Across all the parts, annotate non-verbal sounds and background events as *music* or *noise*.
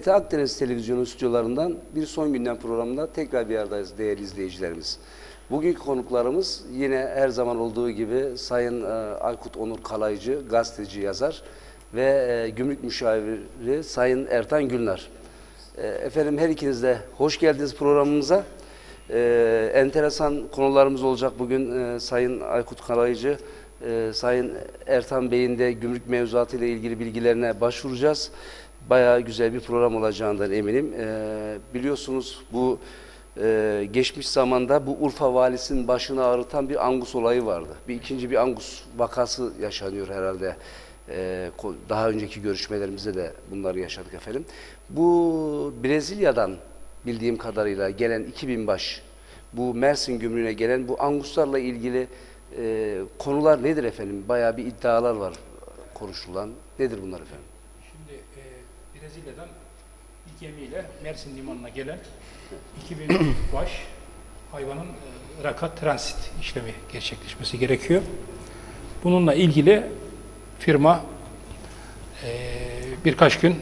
TRT Akdeniz Televizyonu stüdyolarından bir son gündem programında tekrar bir aradayız değerli izleyicilerimiz. Bugünkü konuklarımız yine her zaman olduğu gibi Sayın e, Aykut Onur Kalaycı, gazeteci, yazar ve e, gümrük müşaviri Sayın Ertan Gülnar. E, efendim her ikiniz de hoş geldiniz programımıza. E, enteresan konularımız olacak bugün e, Sayın Aykut Kalaycı, e, Sayın Ertan Bey'in de gümrük mevzuatı ile ilgili bilgilerine başvuracağız. Bayağı güzel bir program olacağından eminim. E, biliyorsunuz bu e, geçmiş zamanda bu Urfa valisinin başını ağrıtan bir angus olayı vardı. Bir ikinci bir angus vakası yaşanıyor herhalde. E, daha önceki görüşmelerimizde de bunları yaşadık efendim. Bu Brezilya'dan bildiğim kadarıyla gelen 2000 baş bu Mersin gümrüğüne gelen bu anguslarla ilgili e, konular nedir efendim? Bayağı bir iddialar var konuşulan. Nedir bunlar efendim? E, Brezilya'dan gemiyle Mersin limanına gelen 2000 baş hayvanın e, Irak'a transit işlemi gerçekleşmesi gerekiyor. Bununla ilgili firma e, birkaç gün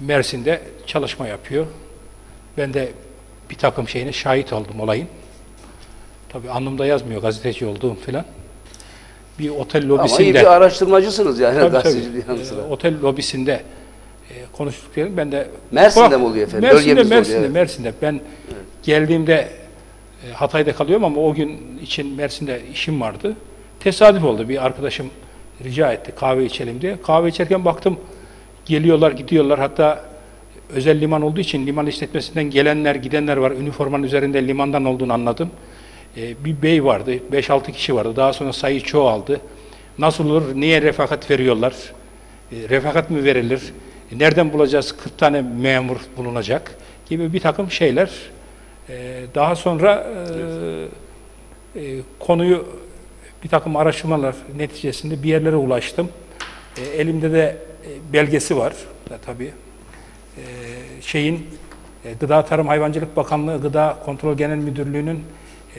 Mersin'de çalışma yapıyor. Ben de bir takım şeyine şahit oldum olayın. Tabii alnımda yazmıyor gazeteci olduğum filan. Bir otel Ama iyi lobisinde... bir araştırmacısınız yani Tabii, gazeteciliğin tabii. Ee, otel lobisinde konuştuk diyelim. Ben de Mersin'de mi oluyor efendim? Mersin'de, Bölgemizde oluyor, Mersin'de, evet. Mersin'de. Ben geldiğimde e, Hatay'da kalıyorum ama o gün için Mersin'de işim vardı. Tesadüf oldu. Bir arkadaşım rica etti kahve içelim diye. Kahve içerken baktım geliyorlar, gidiyorlar. Hatta özel liman olduğu için liman işletmesinden gelenler, gidenler var. Üniformanın üzerinde limandan olduğunu anladım. E, bir bey vardı, 5-6 kişi vardı. Daha sonra sayı çoğaldı. Nasıl olur, niye refakat veriyorlar? E, refakat mı verilir? E, nereden bulacağız 40 tane memur bulunacak? Gibi bir takım şeyler. E, daha sonra e, konuyu bir takım araştırmalar neticesinde bir yerlere ulaştım. Elimde de belgesi var tabii. Şeyin Gıda Tarım Hayvancılık Bakanlığı Gıda Kontrol Genel Müdürlüğü'nün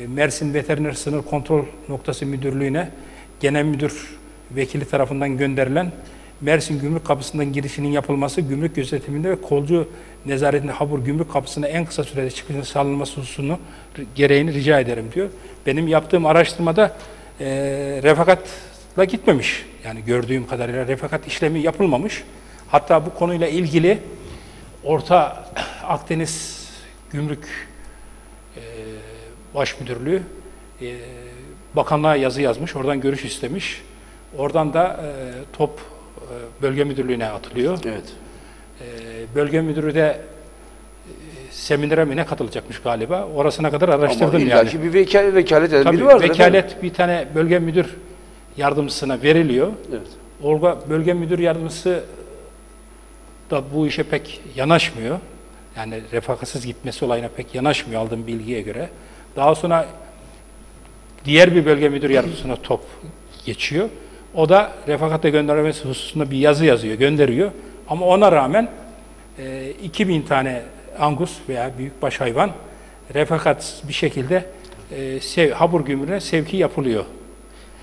Mersin Veteriner Sınır Kontrol Noktası Müdürlüğü'ne genel müdür vekili tarafından gönderilen Mersin Gümrük Kapısı'ndan girişinin yapılması, gümrük gözetiminde ve kolcu nezaretinde Habur Gümrük Kapısı'na en kısa sürede çıkışın sağlanması hususunu gereğini rica ederim diyor. Benim yaptığım araştırmada e, refakatla gitmemiş. Yani gördüğüm kadarıyla refakat işlemi yapılmamış. Hatta bu konuyla ilgili Orta Akdeniz Gümrük e, Baş Müdürlüğü e, bakanlığa yazı yazmış, oradan görüş istemiş. Oradan da e, top bölge müdürlüğüne atılıyor. Evet. E, bölge müdürü de e, seminere mi ne katılacakmış galiba. Orasına kadar Ama araştırdım illa yani. ki bir vekal, vekalet eden Tabii biri vardır vekalet efendim. bir tane bölge müdür yardımcısına veriliyor. Evet. Orga bölge müdür yardımcısı da bu işe pek yanaşmıyor. Yani refakatsız gitmesi olayına pek yanaşmıyor aldığım bilgiye göre. Daha sonra diğer bir bölge müdür yardımcısına top geçiyor. O da refakata göndermesi hususunda bir yazı yazıyor, gönderiyor. Ama ona rağmen e, 2000 tane angus veya büyükbaş hayvan refakat bir şekilde e, sev, Habur gümrüğüne sevki yapılıyor.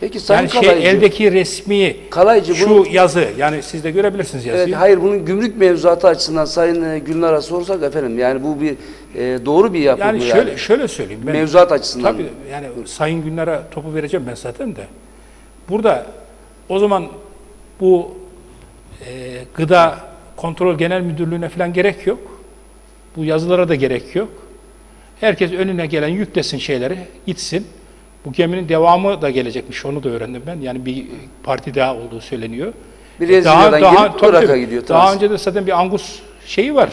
Peki Sayın Yani şey Kalaycı, eldeki resmi Kalaycı şu bunu- yazı yani siz de görebilirsiniz yazıyı. Evet, hayır bunun gümrük mevzuatı açısından Sayın e, Gülnar'a sorsak efendim yani bu bir e, doğru bir yapı yani şöyle yani? şöyle söyleyeyim ben. Mevzuat açısından. Tabii yani Sayın Günler'e topu vereceğim ben zaten de. Burada o zaman bu e, gıda kontrol genel müdürlüğüne falan gerek yok. Bu yazılara da gerek yok. Herkes önüne gelen yüklesin şeyleri, gitsin. Bu geminin devamı da gelecekmiş, onu da öğrendim ben. Yani bir parti daha olduğu söyleniyor. Brezilya'dan gelip Irak'a gidiyor. Daha transit. önce de zaten bir Angus şeyi var.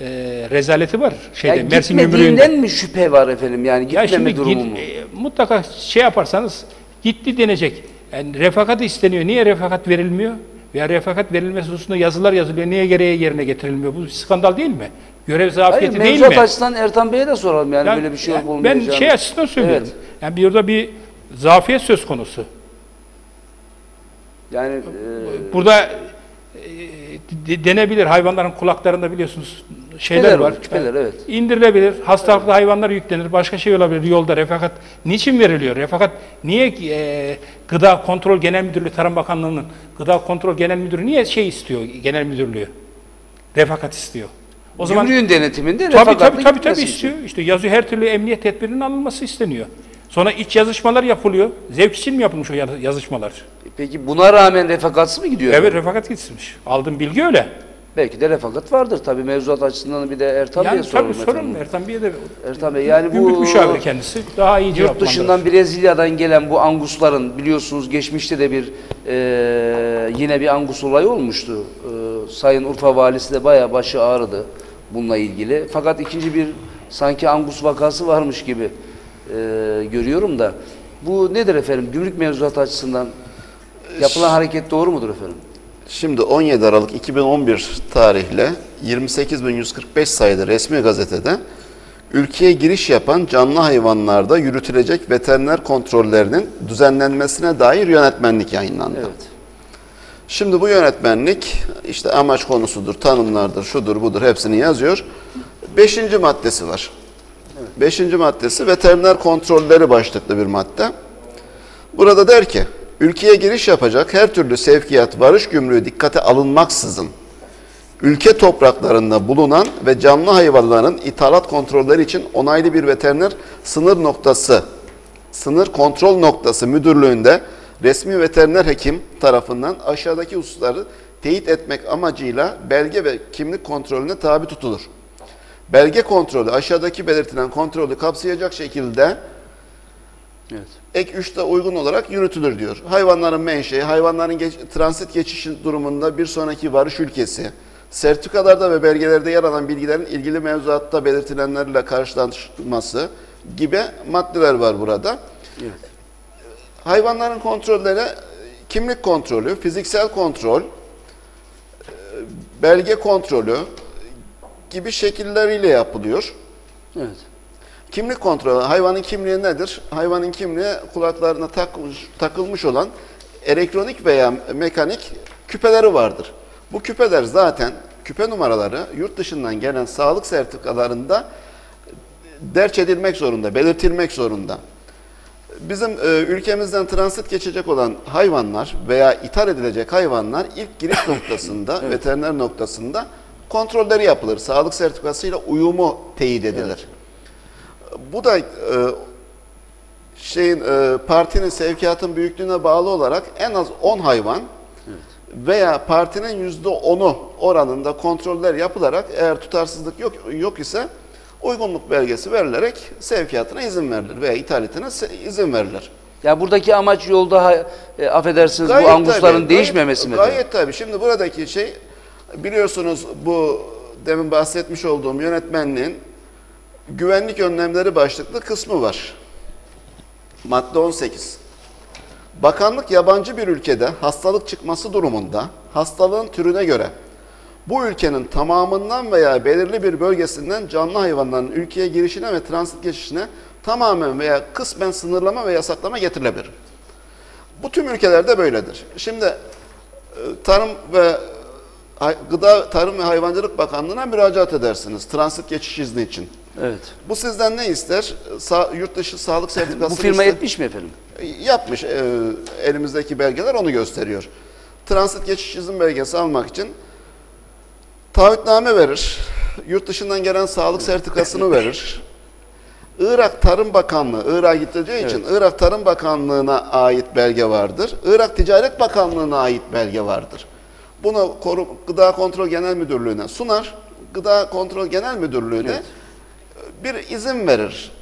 E, rezaleti var şeyde Yani Mersin gitmediğinden mi şüphe var efendim? Yani Ya gitmeme şimdi durumu git- mu? e, mutlaka şey yaparsanız gitti denecek. Yani refakat isteniyor. Niye refakat verilmiyor? Veya refakat verilmesi hususunda yazılar yazılıyor. Niye gereği yerine getirilmiyor? Bu bir skandal değil mi? Görev Hayır, zafiyeti değil mevzuat mi? açısından Ertan Bey'e de soralım yani Ya- böyle bir şey ya olup Ben olmayacağını. şey açısından söylüyorum. Evet. Yani bir orada bir zafiyet söz konusu. Yani e, Burada e, de- denebilir. Hayvanların kulaklarında biliyorsunuz şeyler Küpeler var. küpeler, evet. İndirilebilir. Hastalıklı hayvanlar yüklenir. Başka şey olabilir. Yolda refakat niçin veriliyor? Refakat niye e, Gıda Kontrol Genel Müdürlüğü Tarım Bakanlığı'nın Gıda Kontrol Genel Müdürü niye şey istiyor Genel Müdürlüğü? Refakat istiyor. O zaman gümrüğün denetiminde tabii tabii tabii, tabii için. istiyor. İşte yazıyor her türlü emniyet tedbirinin alınması isteniyor. Sonra iç yazışmalar yapılıyor. Zevk için mi yapılmış o yaz- yazışmalar? Peki buna rağmen refakatsız mı gidiyor? Evet refakat gitsinmiş. Aldığım bilgi öyle. Belki de refakat vardır tabii mevzuat açısından bir de Ertan Bey'e Yani soralım tabii sorun efendim. Ertan Bey'e de Ertan Bey yani bu müşaviri kendisi daha iyi yurt dışından Brezilya'dan gelen bu angusların biliyorsunuz geçmişte de bir e, yine bir angus olayı olmuştu. E, Sayın Urfa valisi de bayağı başı ağrıdı bununla ilgili. Fakat ikinci bir sanki angus vakası varmış gibi e, görüyorum da. Bu nedir efendim? Gümrük mevzuatı açısından yapılan hareket doğru mudur efendim? Şimdi 17 Aralık 2011 tarihle 28.145 sayılı resmi gazetede ülkeye giriş yapan canlı hayvanlarda yürütülecek veteriner kontrollerinin düzenlenmesine dair yönetmenlik yayınlandı. Evet. Şimdi bu yönetmenlik işte amaç konusudur, tanımlardır, şudur budur hepsini yazıyor. Beşinci maddesi var. Beşinci maddesi veteriner kontrolleri başlıklı bir madde. Burada der ki, ülkeye giriş yapacak her türlü sevkiyat, varış gümrüğü dikkate alınmaksızın, ülke topraklarında bulunan ve canlı hayvanların ithalat kontrolleri için onaylı bir veteriner sınır noktası, sınır kontrol noktası müdürlüğünde resmi veteriner hekim tarafından aşağıdaki hususları teyit etmek amacıyla belge ve kimlik kontrolüne tabi tutulur. Belge kontrolü aşağıdaki belirtilen kontrolü kapsayacak şekilde Evet. ek 3'te uygun olarak yürütülür diyor. Hayvanların menşei, hayvanların geç- transit geçişi durumunda bir sonraki varış ülkesi, sertifikalarda ve belgelerde yer alan bilgilerin ilgili mevzuatta belirtilenlerle karşılaşması gibi maddeler var burada. Evet. Hayvanların kontrolleri kimlik kontrolü, fiziksel kontrol, belge kontrolü gibi şekilleriyle yapılıyor. Evet. Kimlik kontrolü, hayvanın kimliği nedir? Hayvanın kimliği kulaklarına takmış, takılmış olan elektronik veya mekanik küpeleri vardır. Bu küpeler zaten küpe numaraları yurt dışından gelen sağlık sertifikalarında derç edilmek zorunda, belirtilmek zorunda. Bizim e, ülkemizden transit geçecek olan hayvanlar veya ithal edilecek hayvanlar ilk giriş *coughs* noktasında, veteriner noktasında kontrolleri yapılır. Sağlık sertifikasıyla uyumu teyit edilir. Bu da e, şeyin e, partinin sevkiyatın büyüklüğüne bağlı olarak en az 10 hayvan veya partinin yüzde 10'u oranında kontroller yapılarak eğer tutarsızlık yok yok ise uygunluk belgesi verilerek sevkiyatına izin verilir veya ithalatına izin verilir. Ya buradaki amaç yolda e, affedersiniz bu Gayet angusların tabii, değişmemesi mi? gayet, efendim? Gayet tabii. Şimdi buradaki şey biliyorsunuz bu demin bahsetmiş olduğum yönetmenliğin güvenlik önlemleri başlıklı kısmı var. Madde 18. Bakanlık yabancı bir ülkede hastalık çıkması durumunda hastalığın türüne göre bu ülkenin tamamından veya belirli bir bölgesinden canlı hayvanların ülkeye girişine ve transit geçişine tamamen veya kısmen sınırlama ve yasaklama getirilebilir. Bu tüm ülkelerde böyledir. Şimdi e, Tarım ve Gıda Tarım ve Hayvancılık Bakanlığı'na müracaat edersiniz transit geçiş izni için. Evet. Bu sizden ne ister? Sa yurt dışı sağlık sertifikası *laughs* Bu firma ister. etmiş mi efendim? Yapmış. e, elimizdeki belgeler onu gösteriyor. Transit geçiş izin belgesi almak için taahhütname verir. Yurt dışından gelen sağlık sertifikasını *laughs* verir. Irak Tarım Bakanlığı, Irak'a gidileceği için Irak Tarım Bakanlığı'na ait belge vardır. Irak Ticaret Bakanlığı'na ait belge vardır. Bunu Gıda Kontrol Genel Müdürlüğü'ne sunar. Gıda Kontrol Genel Müdürlüğü de bir izin verir.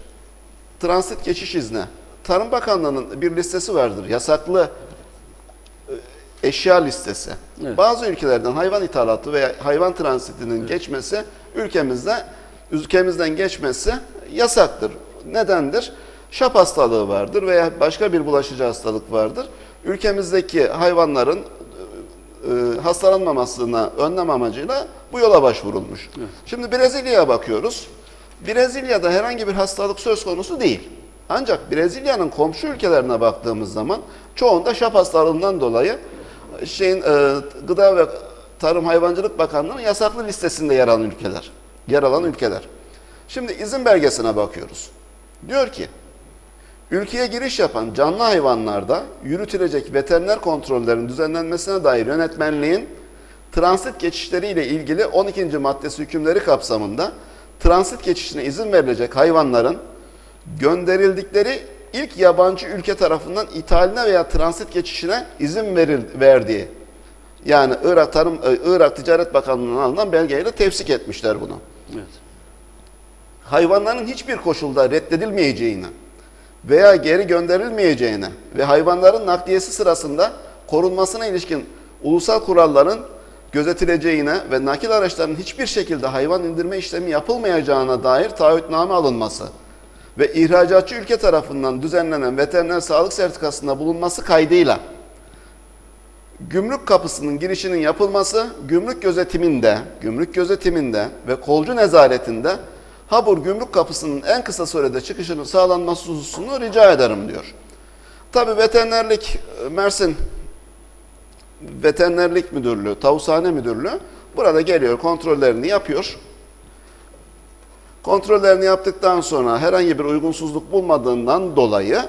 Transit geçiş izni. Tarım Bakanlığı'nın bir listesi vardır. Yasaklı e, eşya listesi. Evet. Bazı ülkelerden hayvan ithalatı veya hayvan transitinin geçmesi ülkemizde ülkemizden geçmesi yasaktır. Nedendir? Şap hastalığı vardır veya başka bir bulaşıcı hastalık vardır. Ülkemizdeki hayvanların e, hastalanmamasına önlem amacıyla bu yola başvurulmuş. Şimdi Brezilya'ya bakıyoruz. Brezilya'da herhangi bir hastalık söz konusu değil. Ancak Brezilya'nın komşu ülkelerine baktığımız zaman çoğunda şap hastalığından dolayı şeyin e, Gıda ve Tarım Hayvancılık Bakanlığı'nın yasaklı listesinde yer alan ülkeler. Yer alan ülkeler. Şimdi izin belgesine bakıyoruz. Diyor ki Ülkeye giriş yapan canlı hayvanlarda yürütülecek veteriner kontrollerin düzenlenmesine dair yönetmenliğin transit geçişleriyle ilgili 12. maddesi hükümleri kapsamında transit geçişine izin verilecek hayvanların gönderildikleri ilk yabancı ülke tarafından ithaline veya transit geçişine izin veril, verdiği yani Irak Tarım e, Irak Ticaret Bakanlığı'ndan alınan belgeyle tefsik etmişler bunu Evet. hayvanların hiçbir koşulda reddedilmeyeceğine veya geri gönderilmeyeceğine ve hayvanların nakliyesi sırasında korunmasına ilişkin ulusal kuralların gözetileceğine ve nakil araçlarının hiçbir şekilde hayvan indirme işlemi yapılmayacağına dair taahhütname alınması ve ihracatçı ülke tarafından düzenlenen veteriner sağlık sertifikasında bulunması kaydıyla gümrük kapısının girişinin yapılması, gümrük gözetiminde, gümrük gözetiminde ve kolcu nezaretinde Habur gümrük kapısının en kısa sürede çıkışının sağlanması hususunu rica ederim diyor. Tabi veterinerlik e, Mersin Veterinerlik Müdürlüğü, Tavushane Müdürlüğü burada geliyor kontrollerini yapıyor. Kontrollerini yaptıktan sonra herhangi bir uygunsuzluk bulmadığından dolayı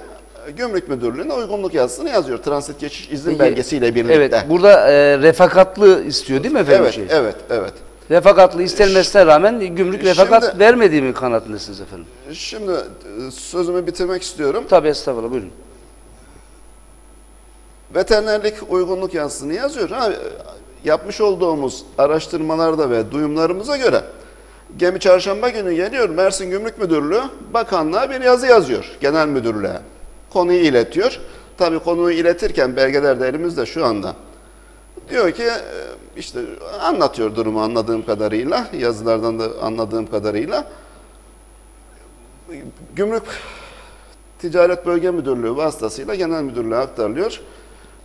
e, Gümrük Müdürlüğü'ne uygunluk yazısını yazıyor. Transit geçiş izin Peki, belgesiyle birlikte. Evet. Burada e, refakatlı istiyor değil mi efendim? evet, şey? evet, evet. Refakatlı istenmesine rağmen gümrük refakat Şimdi- vermediği mi kanaatindesiniz efendim? Şimdi e, sözümü bitirmek istiyorum. Tabii estağfurullah buyurun. Veterinerlik uygunluk yazısını yazıyor. Ha, yapmış olduğumuz araştırmalarda ve duyumlarımıza göre gemi çarşamba günü geliyor. Mersin Gümrük Müdürlüğü bakanlığa bir yazı yazıyor genel müdürlüğe. Konuyu iletiyor. Tabii konuyu iletirken belgeler de elimizde şu anda. Diyor ki e, işte anlatıyor durumu anladığım kadarıyla, yazılardan da anladığım kadarıyla. Gümrük Ticaret Bölge Müdürlüğü vasıtasıyla genel müdürlüğe aktarılıyor.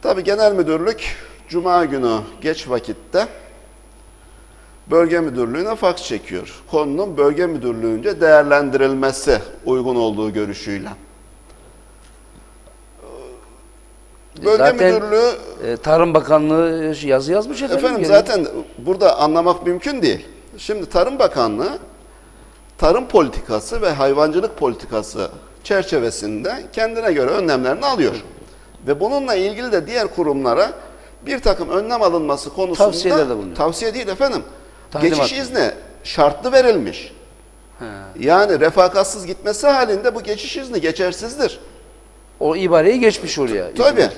Tabi genel müdürlük Cuma günü geç vakitte bölge müdürlüğüne faks çekiyor. Konunun bölge müdürlüğünce değerlendirilmesi uygun olduğu görüşüyle. Bölge Zaten- müdürlüğü E, Tarım Bakanlığı yazı yazmış efendim. Efendim zaten burada anlamak mümkün değil. Şimdi Tarım Bakanlığı tarım politikası ve hayvancılık politikası çerçevesinde kendine göre önlemlerini alıyor. Ve bununla ilgili de diğer kurumlara bir takım önlem alınması konusunda Tavsiyelerde bulunuyor. tavsiye değil efendim. Talimat. Geçiş izni şartlı verilmiş. He. Yani refakatsız gitmesi halinde bu geçiş izni geçersizdir. O ibareyi geçmiş oraya. Tabii.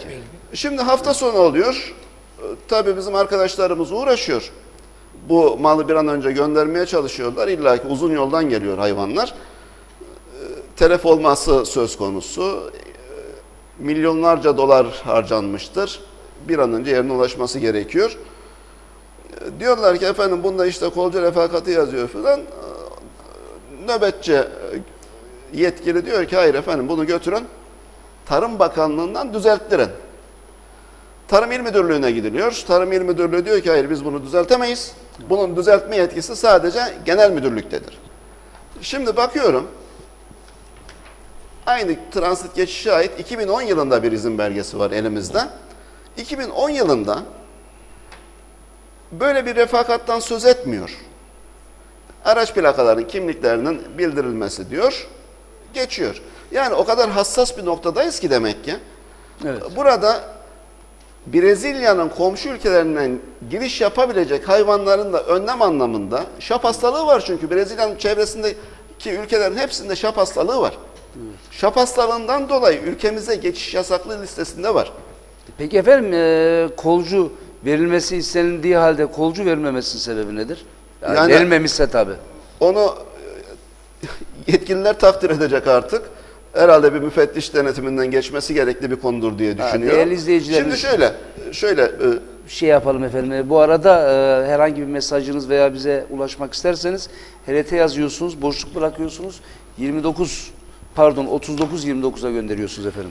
Şimdi hafta sonu oluyor. Ee, Tabii bizim arkadaşlarımız uğraşıyor. Bu malı bir an önce göndermeye çalışıyorlar. İlla ki uzun yoldan geliyor hayvanlar. Ee, Telef olması söz konusu. Milyonlarca dolar harcanmıştır. Bir an önce yerine ulaşması gerekiyor. Ee, Diyorlar ki efendim bunda işte kolcu refakatı yazıyor Nöbetçi e, yetkili diyor ki hayır efendim bunu götürün Tarım Bakanlığı'ndan düzelttirin. Tarım İl Müdürlüğü'ne gidiliyor. Tarım İl Müdürlüğü diyor ki hayır biz bunu düzeltemeyiz. Bunun düzeltme yetkisi sadece genel müdürlüktedir. Şimdi bakıyorum aynı transit geçişe ait 2010 yılında bir izin belgesi var elimizde. 2010 yılında böyle bir refakattan söz etmiyor. Araç plakalarının kimliklerinin bildirilmesi diyor. Geçiyor. Yani o kadar hassas bir noktadayız ki demek ki. Evet. Burada Brezilya'nın komşu ülkelerinden giriş yapabilecek hayvanların da önlem anlamında şap hastalığı var çünkü Brezilya'nın çevresindeki ülkelerin hepsinde şap hastalığı var. Şap hastalığından dolayı ülkemize geçiş yasaklı listesinde var. Peki efendim e, kolcu verilmesi istenildiği halde kolcu verilmemesinin sebebi nedir? Yani, Yani- verilmemişse tabii. Onu e, *laughs* yetkililer takdir edecek artık. herhalde bir müfettiş denetiminden geçmesi gerekli bir konudur diye düşünüyorum. değerli izleyicilerimiz- Şimdi şöyle, şöyle e, şey yapalım efendim. E, Bu arada e, herhangi bir mesajınız veya bize ulaşmak isterseniz HRT yazıyorsunuz, boşluk bırakıyorsunuz. 29 pardon 39 29'a gönderiyorsunuz efendim.